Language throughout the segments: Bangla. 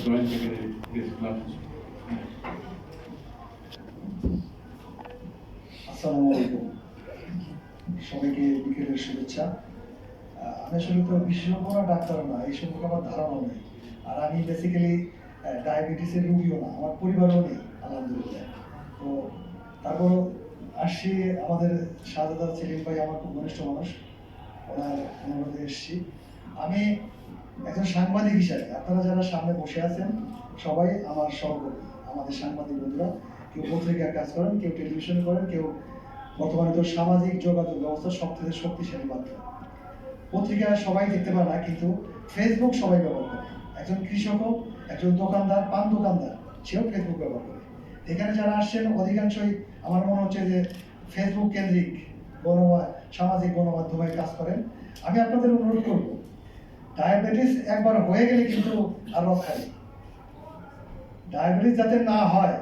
জয়েন্ট সেক্রেটারি প্রেস ক্লাব আসসালামু আলাইকুম সবাইকে বিকেলের শুভেচ্ছা। আমি আসলে তো বিশেষজ্ঞ না ডাক্তার না, এই সম্পর্কে আমার ধারণা নেই। আর আমি বেসিক্যালি ডায়াবেটিসের রুগীও না, আমার পরিবারও নেই, আলহামদুলিল্লাহ। তো তারপর আসছি আমাদের শাহজাদা সেলিম ভাই, আমার খুব ঘনিষ্ঠ মানুষ। ওনার অনুরোধে এসেছি। আমি একজন সাংবাদিক হিসাবে, আপনারা যারা সামনে বসে আছেন, সবাই আমার সহকর্মী, আমাদের সাংবাদিক বন্ধুরা, কেউ পত্রিকায় কাজ করেন, কেউ টেলিভিশন করেন, কেউ বর্তমানে তো সামাজিক যোগাযোগ ব্যবস্থা সব থেকে শক্তিশালী মাধ্যম। পত্রিকা সবাই দেখতে পারে না, কিন্তু ফেসবুক সবাই ব্যবহার করে। একজন কৃষক হোক, একজন দোকানদার, পান দোকানদার, সেও ফেসবুক ব্যবহার করে। এখানে যারা আসছেন, অধিকাংশই আমার মনে হচ্ছে যে ফেসবুক কেন্দ্রিক। গণ সামাজিক গণমাধ্যমে কাজ করেন। আমি আপনাদের অনুরোধ করব, ডায়াবেটিস একবার হয়ে গেলে কিন্তু আর রক্ষা নেই। ডায়াবেটিস যাতে না হয়,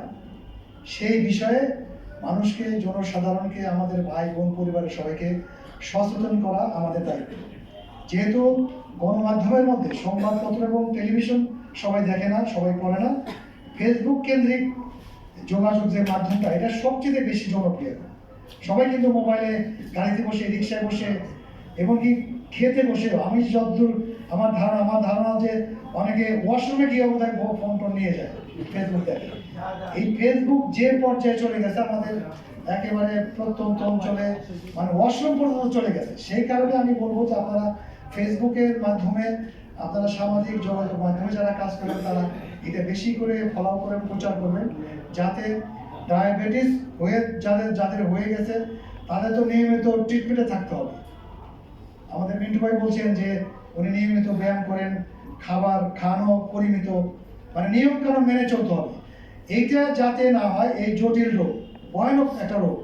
সেই বিষয়ে মানুষকে, জনসাধারণকে, আমাদের ভাই বোন পরিবারের সবাইকে সচেতন করা আমাদের দায়িত্ব। যেহেতু গণমাধ্যমের মধ্যে সংবাদপত্র এবং টেলিভিশন সবাই দেখে না, সবাই পড়ে না ফেসবুক কেন্দ্রিক যোগাযোগ যে মাধ্যমটা, এটা সবচেয়ে বেশি জনপ্রিয়। সবাই কিন্তু মোবাইলে গাড়িতে বসে, রিক্সায় বসে, এমনকি খেতে বসেও আমি যতদূর আমার ধারণা আমার ধারণা যে অনেকে ওয়াশরুমে গিয়ে বোধহয় ফোন টোন নিয়ে যায় ফেসবুক দেখে। এই ফেসবুক যে পর্যায়ে চলে গেছে, আমাদের একেবারে প্রত্যন্ত অঞ্চলে মানে ওয়াশরুম পর্যন্ত চলে গেছে। সেই কারণে আমি বলব যে আপনারা ফেসবুকের মাধ্যমে আপনারা সামাজিক যোগাযোগ মাধ্যমে যারা কাজ করেন, তারা এটা বেশি করে ফলো করে প্রচার করবেন, যাতে ডায়াবেটিস হয়ে যাদের যাদের হয়ে গেছে, তাদের তো নিয়মিত ট্রিটমেন্টে থাকতে হবে। আমাদের মিন্টু ভাই বলছেন যে, উনি নিয়মিত ব্যায়াম করেন, খাবার খানো পরিমিত মানে নিয়ম কানুন মেনে চলতে হবে। এইটা যাতে না হয়, এই জটিল রোগ, ভয়ানক একটা রোগ,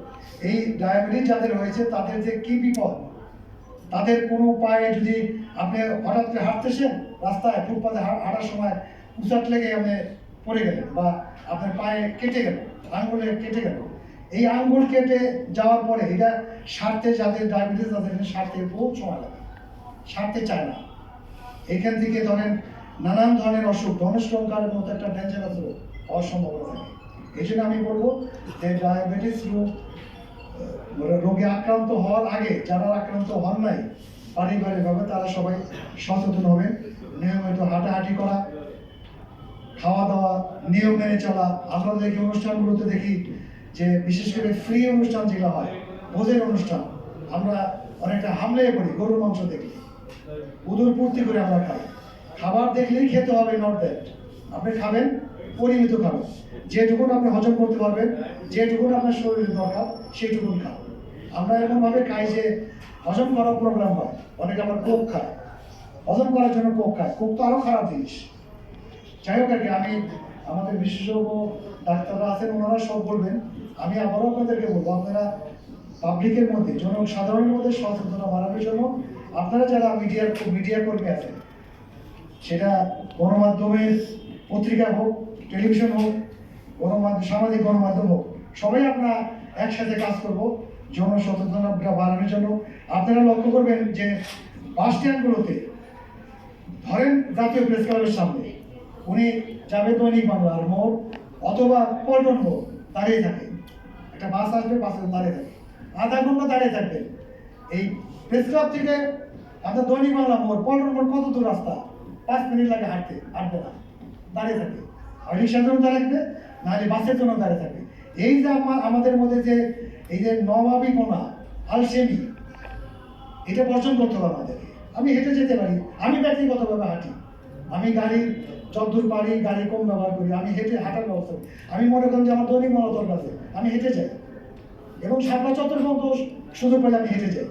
এই ডায়াবেটিস যাদের হয়েছে, তাদের যে কি বিপদ, তাদের কোনো পায়ে যদি আপনি হঠাৎ করে হাঁটতেছেন রাস্তায়, ফুটপাতে হাঁটার সময় উচাট লেগে আপনি পড়ে গেলেন বা আপনার পায়ে কেটে গেল আঙ্গুলে কেটে গেল। এই আঙ্গুল কেটে যাওয়ার পরে এটা সারতে যাদের ডায়াবেটিস তাদের সারতে বহুত সময় লাগে। সারতে চায় না। এখান থেকে ধরেন নানান ধরনের অসুখ ধনস্টঙ্কারের মতো একটা ডেঞ্জারাস হওয়ার সম্ভাবনা থাকে। এই জন্য আমি বলব যে ডায়াবেটিস রোগ রোগে আক্রান্ত হওয়ার আগে যারা আক্রান্ত হন নাই, পারিবারিকভাবে তারা সবাই সচেতন হবেন। নিয়মিত হাঁটাহাঁটি করা নিয়ম মেনে চলা, আমরা দেখি অনুষ্ঠানগুলোতে দেখি যে বিশেষ করে ফ্রি অনুষ্ঠান যেগুলো হয়, ভোজের অনুষ্ঠান, আমরা অনেকটা হামলে করি গরুর মাংস দেখি উদর পূর্তি করে আমরা খাই। খাবার দেখলেই খেতে হবে নট দ্যাট আপনি খাবেন, পরিমিত খাবেন। যেটুকুন আপনি হজম করতে পারবেন, যেটুকুন আপনার শরীরের দরকার সেইটুকুন খান। আমরা এমনভাবে খাই যে হজম করার প্রোগ্রাম হয়। অনেকে আবার কোক খায়। হজম করার জন্য কোক খায়। কোক তো আরও খারাপ জিনিস। যাই হোক আর কি, আমি আমাদের বিশেষজ্ঞ ডাক্তাররা আছেন, ওনারা সব বলবেন। আমি আবারও আপনাদেরকে বলব, আপনারা পাবলিকের মধ্যে, জনসাধারণের মধ্যে সচেতনতা বাড়ানোর জন্য আপনারা যারা মিডিয়ার মিডিয়া কর্মী আছেন, সেটা গণমাধ্যমের পত্রিকা হোক টেলিভিশন হোক, গণমাধ্যম, সামাজিক গণমাধ্যম হোক, সবাই আমরা একসাথে কাজ করব, জনসচেতনতা বাড়ানোর জন্য। আপনারা লক্ষ্য করবেন যে বাস স্ট্যান্ডগুলোতে ধরেন জাতীয় প্রেস ক্লাবের সামনে উনি যাবে দৈনিক বাংলার মোড় অথবা পল্টন মোড়, দাঁড়িয়ে থাকে। একটা বাস আসবে, বাসে দাঁড়িয়ে থাকে। আধা ঘণ্টা দাঁড়িয়ে থাকবেন এই প্রেস ক্লাব থেকে আপনার দৈনিক বাংলা মোড়, পল্টন মোড় কত দূর রাস্তা? পাঁচ মিনিট লাগে হাঁটতে, হাঁটবে না। দাঁড়িয়ে থাকে আর রিক্সার জন্য দাঁড়াবে নাহলে বাসের জন্য দাঁড়িয়ে থাকবে। এই যে আমাদের মধ্যে যে, এই যে নবাবিপনা আলসেমি, এটা বর্জন করতে হবে আমাদেরকে। আমি হেঁটে যেতে পারি, আমি ব্যক্তিগতভাবে হাঁটি। আমি গাড়ি যতদূর পারি গাড়ি কম ব্যবহার করি, আমি হেঁটে হাঁটার ব্যবস্থা করি। আমি মনে করেন যে আমার দৈনিক মনোতর কাছে আমি হেঁটে যাই। এবং সাতটা চত্বর পর্যন্ত সুযোগ পেলে আমি হেঁটে যাই।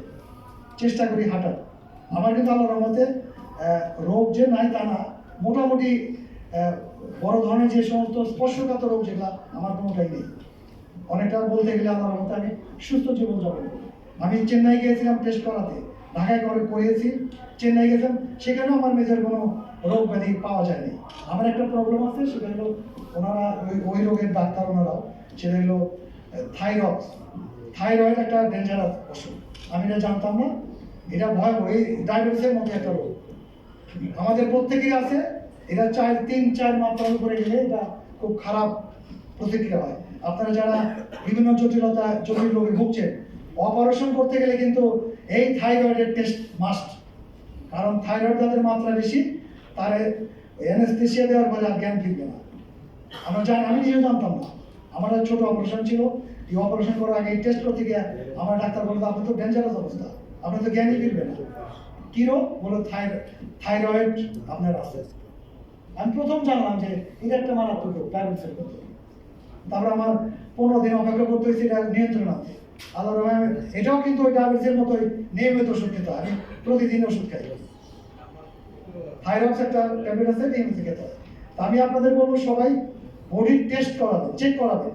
চেষ্টা করি হাঁটার। আমার কিন্তু আল্লাহর রহমতে রোগ যে নাই তা না, মোটামুটি বড় ধরনের যে সমস্ত স্পর্শকাতর রোগ যেগুলো, আমার কোনোটাই নেই। অনেকটা বলতে গেলে আমার মতে আমি সুস্থ জীবনযাপন করি। আমি চেন্নাই গিয়েছিলাম টেস্ট করাতে, ঢাকায় করে করিয়েছি চেন্নাই গেছিলাম, সেখানেও আমার মেজর কোনো রোগ ব্যাধি পাওয়া যায়নি। আমার একটা প্রবলেম আছে, সেটা হলো ওনারা ওই ওই রোগের ডাক্তার ওনারাও, সেটা হলো থাইরয়েড থাইরয়েড একটা ডেঞ্জারাস অসুখ আমি এটা জানতাম না। এটা ভয়াবহ। এই ডায়াবেটিসের মধ্যে একটা রোগ। আমাদের প্রত্যেকেই আছে। এটা চার তিন, চার মাত্রার উপরে গেলে এটা খুব খারাপ প্রতিক্রিয়া হয়। আপনারা যারা বিভিন্ন জটিলতা, জটিল রোগে ভুগছেন অপারেশন করতে গেলে কিন্তু এই থাইরয়েডের টেস্ট মাস্ট কারণ থাইরয়েড যাদের মাত্রা বেশি। তার অ্যানেস্থেসিয়া দেওয়ার পরে আর জ্ঞান ফিরবে না। আমরা জানি, আমি নিজেও জানতাম না। আমার ছোট অপারেশন ছিল। এই অপারেশন করার আগে টেস্ট করতে গিয়ে আমার ডাক্তার বলতো আপনি তো ডেঞ্জারাস অবস্থা। আপনি তো জ্ঞানই ফিরবে না। কি রোগ? বলো থাইরয়েড থাইরয়েড আপনার আছে। আমি প্রথম জানলাম যে এটা একটা মারাত্মক রোগ ডায়াবেটিসের মতো। তারপরে আমার পনেরো দিন অপেক্ষা করতে হয়েছে, এটা নিয়ন্ত্রণ আছে। রহমান এটাও কিন্তু ওই ডায়াবেটিসের মতোই নিয়মিত ওষুধ খেতে আমি প্রতিদিন ওষুধ খাই। থাইরয়েড একটা ট্যাবলেট আছে খেতে হয় তা আমি আপনাদের বলব সবাই বডির টেস্ট করাবেন চেক করাবেন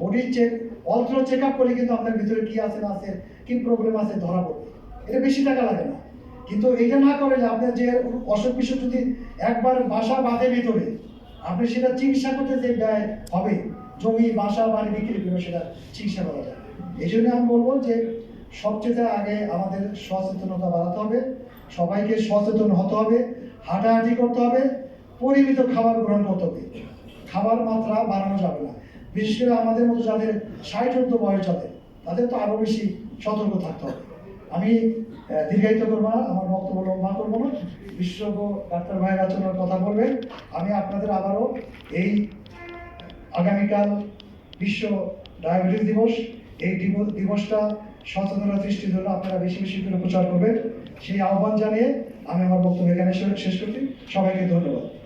বডির চেক অল্ট্রো চেক আপ করলে কিন্তু আপনার ভিতরে কি আছে না আছে, কি প্রবলেম আছে ধরা পড়বে। এটা বেশি টাকা লাগে না। কিন্তু এটা না করলে আপনার যে অসুখ বিসুখ যদি একবার বাসা বাঁধে ভিতরে, আপনি সেটা চিকিৎসা করতে যে ব্যয় হবে, জমি, বাসা, বাড়ি বিক্রি করে সেটা চিকিৎসা করা যায়। এই জন্য আমি বলব যে সবচেয়ে আগে আমাদের সচেতনতা বাড়াতে হবে, সবাইকে সচেতন হতে হবে হাঁটাহাঁটি করতে হবে, পরিমিত খাবার গ্রহণ করতে হবে। খাবার মাত্রা বাড়ানো যাবে না। বিশেষ করে আমাদের মতো যাদের ষাট ঊর্ধ্ব বয়স যাদের, তাদের তো আরও বেশি সতর্ক থাকতে হবে। আমি দীর্ঘায়িত করব না, আমার বক্তব্য লম্বা করব না। বিশেষজ্ঞ ডাক্তার ভাইয়ের আচরণের কথা বলবেন। আমি আপনাদের আবারও এই আগামীকাল বিশ্ব ডায়াবেটিস দিবস, এই দিবসটা সচেতনতা সৃষ্টির জন্য আপনারা বেশি বেশি করে প্রচার করবেন। সেই আহ্বান জানিয়ে আমি আমার বক্তব্য এখানে শেষ করছি। সবাইকে ধন্যবাদ।